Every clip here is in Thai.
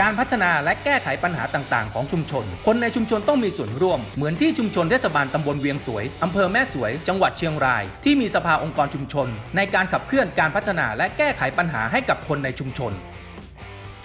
การพัฒนาและแก้ไขปัญหาต่าง ๆ ของชุมชน คนในชุมชนต้องมีส่วนร่วม เหมือนที่ชุมชนเทศบาลตำบลเวียงสวยอำเภอแม่สวย จังหวัดเชียงราย ที่มีสภาองค์กรชุมชน ในการขับเคลื่อนการพัฒนาและแก้ไขปัญหาให้กับคนในชุมชน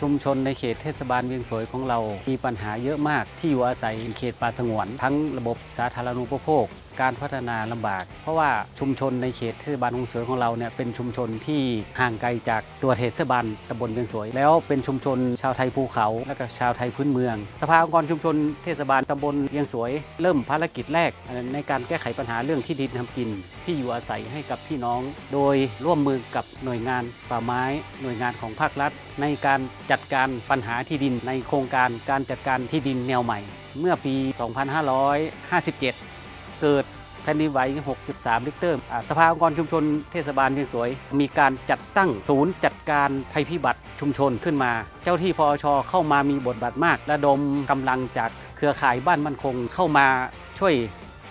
ชุมชนในเขตเทศบาลเวียงสวยของเรา มีปัญหาเยอะมากที่อยู่อาศัยเขตป่าสงวน ทั้งระบบสาธารณูปโภค การพัฒนาลำบาก เพราะว่าชุมชนในเขตเทศบาลเวียงสวยของเราเนี่ยเป็นชุมชนที่ห่างไกลจากตัวเทศบาลตำบลเวียงสวย แล้วเป็นชุมชนชาวไทยภูเขาและก็ชาวไทยพื้นเมือง สภาองค์กรชุมชนเทศบาลตำบลเวียงสวย เริ่มภารกิจแรก ในการแก้ไขปัญหาเรื่องที่ดินทำกิน ที่อยู่อาศัยให้กับพี่น้อง โดยร่วมมือกับหน่วยงานป่าไม้ หน่วยงานของภาครัฐ ในการจัดการปัญหาที่ดินในโครงการการจัดการที่ดินแนวใหม่ เมื่อปี 2557 เกิดแผ่นดินไหว 6.3 ลิกเตอร์สภาองค์กรชุมชนเทศบาลเชียงสวย มีการจัดตั้งศูนย์จัดการภัยพิบัติชุมชนขึ้นมา เจ้าที่พอชเข้ามามีบทบาทมาก ระดมกำลังจากเครือข่ายบ้านมั่นคงเข้ามาช่วย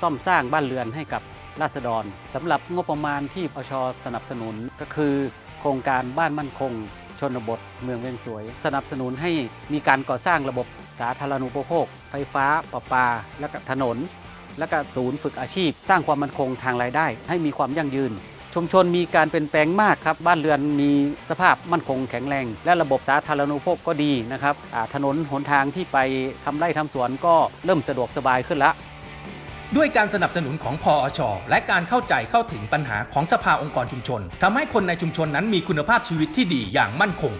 ซ่อมสร้างบ้านเรือนให้กับราษฎรสำหรับงบประมาณที่ปชสนับสนุนก็คือ โครงการบ้านมั่นคง ชนบท เมืองเวียงสวย สนับสนุนให้มีการก่อสร้างระบบสาธารณูปโภค ไฟฟ้าประปา และถนน และก็ศูนย์ฝึกอาชีพ สร้างความมั่นคงทางรายได้ ให้มีความยั่งยืน ชุมชนมีการเปลี่ยนแปลงมากครับ บ้านเรือนมีสภาพมั่นคงแข็งแรง และระบบสาธารณูปโภคก็ดีนะครับถนนหนทางที่ไปทำไร่ทำสวนก็เริ่มสะดวกสบายขึ้นละด้วยการสนับสนุนของพออชและการเข้าใจเข้าถึงปัญหาของสภาองค์กรชุมชนทำให้คนในชุมชนนั้นมีคุณภาพชีวิตที่ดีอย่างมั่นคง